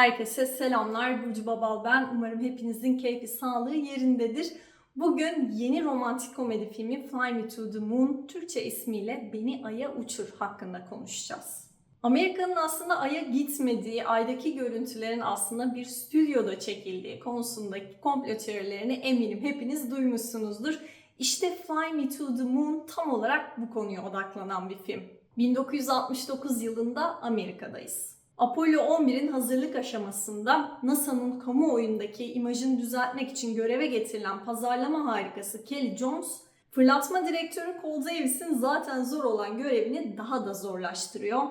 Herkese selamlar. Burcu Babal ben. Umarım hepinizin keyfi, sağlığı yerindedir. Bugün yeni romantik komedi filmi Fly Me to the Moon, Türkçe ismiyle Beni Ay'a Uçur hakkında konuşacağız. Amerika'nın aslında Ay'a gitmediği, Ay'daki görüntülerin aslında bir stüdyoda çekildiği konusundaki komplo teorilerini eminim hepiniz duymuşsunuzdur. İşte Fly Me to the Moon tam olarak bu konuya odaklanan bir film. 1969 yılında Amerika'dayız. Apollo 11'in hazırlık aşamasında NASA'nın kamuoyundaki imajını düzeltmek için göreve getirilen pazarlama harikası Kelly Jones, fırlatma direktörü Cole Davis'in zaten zor olan görevini daha da zorlaştırıyor.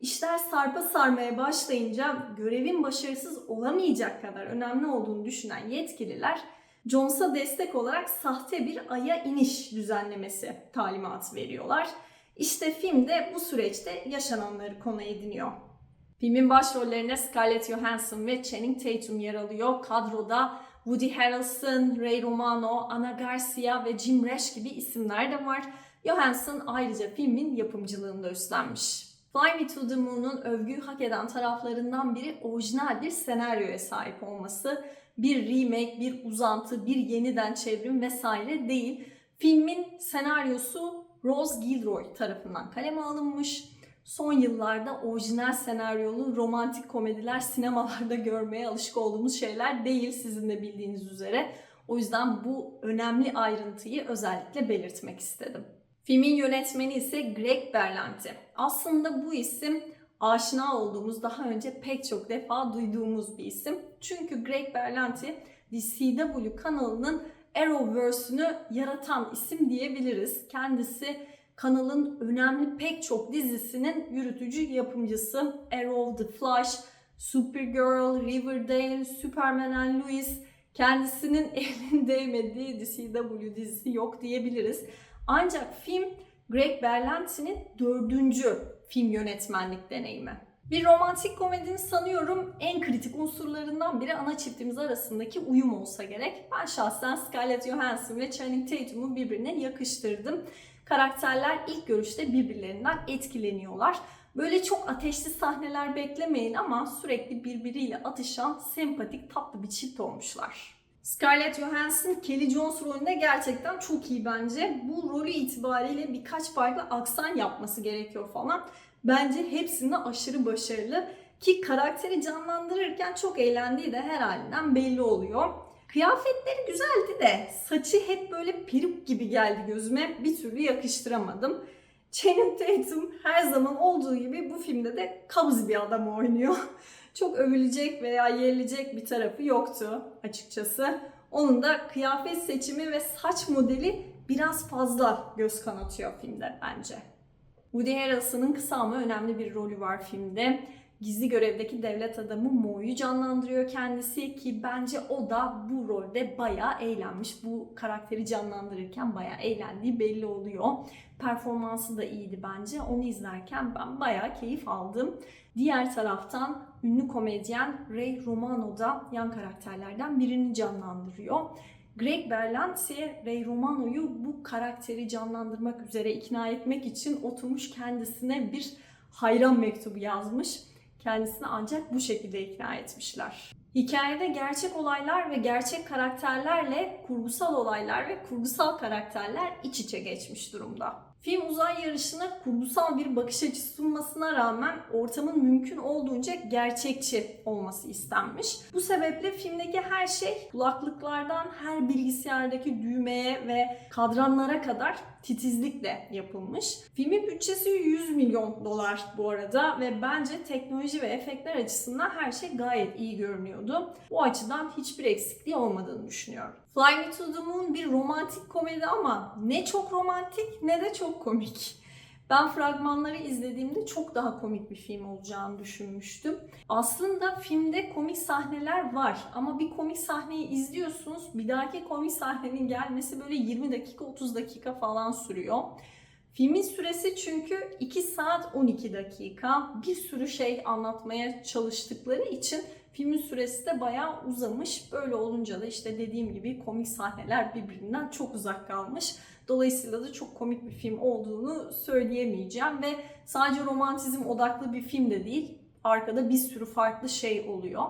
İşler sarpa sarmaya başlayınca görevin başarısız olamayacak kadar önemli olduğunu düşünen yetkililer Jones'a destek olarak sahte bir aya iniş düzenlemesi talimatı veriyorlar. İşte filmde bu süreçte yaşananları konu ediniyor. Filmin başrollerine Scarlett Johansson ve Channing Tatum yer alıyor. Kadroda Woody Harrelson, Ray Romano, Ana Garcia ve Jim Rash gibi isimler de var. Johansson ayrıca filmin yapımcılığını da üstlenmiş. Fly Me to the Moon'un övgüyü hak eden taraflarından biri orijinal bir senaryoya sahip olması. Bir remake, bir uzantı, bir yeniden çevrim vesaire değil. Filmin senaryosu Rose Gilroy tarafından kaleme alınmış. Son yıllarda orijinal senaryolu romantik komediler sinemalarda görmeye alışık olduğumuz şeyler değil sizin de bildiğiniz üzere. O yüzden bu önemli ayrıntıyı özellikle belirtmek istedim. Filmin yönetmeni ise Greg Berlanti. Aslında bu isim aşina olduğumuz, daha önce pek çok defa duyduğumuz bir isim. Çünkü Greg Berlanti The CW kanalının Arrowverse'ünü yaratan isim diyebiliriz. Kendisi kanalın önemli pek çok dizisinin yürütücü yapımcısı. Arrow, The Flash, Supergirl, Riverdale, Superman and Lois kendisinin elinin değmediği DCW dizisi yok diyebiliriz. Ancak film Greg Berlanti'nin dördüncü film yönetmenlik deneyimi. Bir romantik komedinin sanıyorum en kritik unsurlarından biri ana çiftimiz arasındaki uyum olsa gerek. Ben şahsen Scarlett Johansson ve Channing Tatum'u birbirine yakıştırdım. Karakterler ilk görüşte birbirlerinden etkileniyorlar. Böyle çok ateşli sahneler beklemeyin ama sürekli birbiriyle atışan sempatik tatlı bir çift olmuşlar. Scarlett Johansson Kelly Jones rolünde gerçekten çok iyi bence. Bu rolü itibariyle birkaç farklı aksan yapması gerekiyor falan. Bence hepsinde aşırı başarılı ki karakteri canlandırırken çok eğlendiği de her halinden belli oluyor. Kıyafetleri güzeldi de saçı hep böyle peruk gibi geldi gözüme. Bir türlü yakıştıramadım. Channing Tatum her zaman olduğu gibi bu filmde de kabız bir adam oynuyor. Çok övülecek veya yerilecek bir tarafı yoktu açıkçası. Onun da kıyafet seçimi ve saç modeli biraz fazla göz kanatıyor filmde bence. Woody Harrelson'ın kısa ama önemli bir rolü var filmde. Gizli görevdeki devlet adamı Mo'yu canlandırıyor kendisi ki bence o da bu rolde bayağı eğlenmiş. Bu karakteri canlandırırken bayağı eğlendiği belli oluyor. Performansı da iyiydi bence. Onu izlerken ben bayağı keyif aldım. Diğer taraftan ünlü komedyen Ray Romano da yan karakterlerden birini canlandırıyor. Greg Berlanti, Ray Romano'yu bu karakteri canlandırmak üzere ikna etmek için oturmuş kendisine bir hayran mektubu yazmış. Kendisini ancak bu şekilde ikna etmişler. Hikayede gerçek olaylar ve gerçek karakterlerle kurgusal olaylar ve kurgusal karakterler iç içe geçmiş durumda. Film uzay yarışına kurgusal bir bakış açısı sunmasına rağmen ortamın mümkün olduğunca gerçekçi olması istenmiş. Bu sebeple filmdeki her şey kulaklıklardan her bilgisayardaki düğmeye ve kadranlara kadar titizlikle yapılmış. Filmin bütçesi 100 milyon dolar bu arada ve bence teknoloji ve efektler açısından her şey gayet iyi görünüyordu. Bu açıdan hiçbir eksikliği olmadığını düşünüyorum. Fly Me to the Moon bir romantik komedi ama ne çok romantik ne de çok komik. Ben fragmanları izlediğimde çok daha komik bir film olacağını düşünmüştüm. Aslında filmde komik sahneler var ama bir komik sahneyi izliyorsunuz. Bir dahaki komik sahnenin gelmesi böyle 20 dakika 30 dakika falan sürüyor. Filmin süresi çünkü 2 saat 12 dakika. Bir sürü şey anlatmaya çalıştıkları için filmin süresi de bayağı uzamış. Böyle olunca da işte dediğim gibi komik sahneler birbirinden çok uzak kalmış. Dolayısıyla da çok komik bir film olduğunu söyleyemeyeceğim ve sadece romantizm odaklı bir film de değil. arkada bir sürü farklı şey oluyor.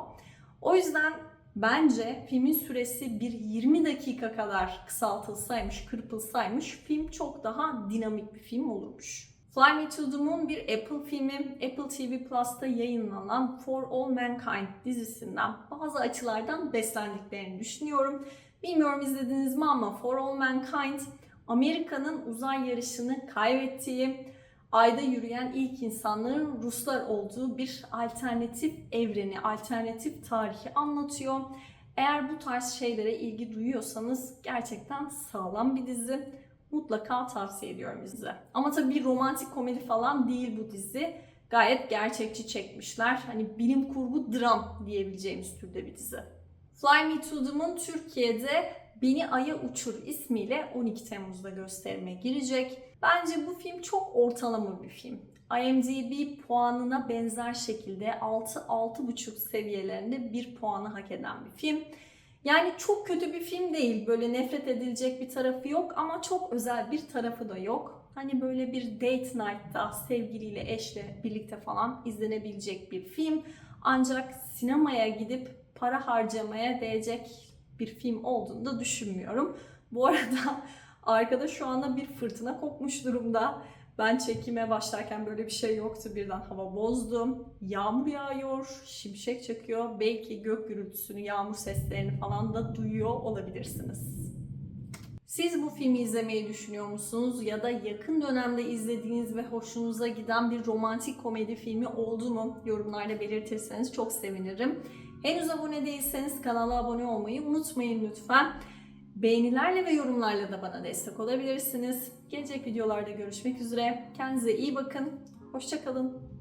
O yüzden bence filmin süresi bir 20 dakika kadar kısaltılsaymış, kırpılsaymış film çok daha dinamik bir film olurmuş. Fly Me to the Moon bir Apple filmi. Apple TV Plus'ta yayınlanan For All Mankind dizisinden bazı açılardan beslendiklerini düşünüyorum. Bilmiyorum izlediniz mi ama For All Mankind Amerika'nın uzay yarışını kaybettiği, ayda yürüyen ilk insanların Ruslar olduğu bir alternatif evreni, alternatif tarihi anlatıyor. Eğer bu tarz şeylere ilgi duyuyorsanız gerçekten sağlam bir dizi. Mutlaka tavsiye ediyorum size. Ama tabii bir romantik komedi falan değil bu dizi. Gayet gerçekçi çekmişler. Hani bilim kurgu dram diyebileceğimiz türde bir dizi. Fly Me to the Moon Türkiye'de Beni Ay'a Uçur ismiyle 12 Temmuz'da gösterime girecek. Bence bu film çok ortalama bir film. IMDb puanına benzer şekilde 6-6,5 seviyelerinde bir puanı hak eden bir film. Yani çok kötü bir film değil. Böyle nefret edilecek bir tarafı yok ama çok özel bir tarafı da yok. Hani böyle bir date night'ta sevgiliyle, eşle birlikte falan izlenebilecek bir film. Ancak sinemaya gidip para harcamaya değecek bir film olduğunu da düşünmüyorum. Bu arada arkada şu anda bir fırtına kopmuş durumda. Ben çekime başlarken böyle bir şey yoktu. Birden hava bozdum. Yağmur yağıyor, şimşek çakıyor. Belki gök gürültüsünü, yağmur seslerini falan da duyuyor olabilirsiniz. Siz bu filmi izlemeyi düşünüyor musunuz? Ya da yakın dönemde izlediğiniz ve hoşunuza giden bir romantik komedi filmi oldu mu? Yorumlarda belirtirseniz çok sevinirim. Henüz abone değilseniz kanala abone olmayı unutmayın lütfen. Beğenilerle ve yorumlarla da bana destek olabilirsiniz. Gelecek videolarda görüşmek üzere. Kendinize iyi bakın. Hoşçakalın.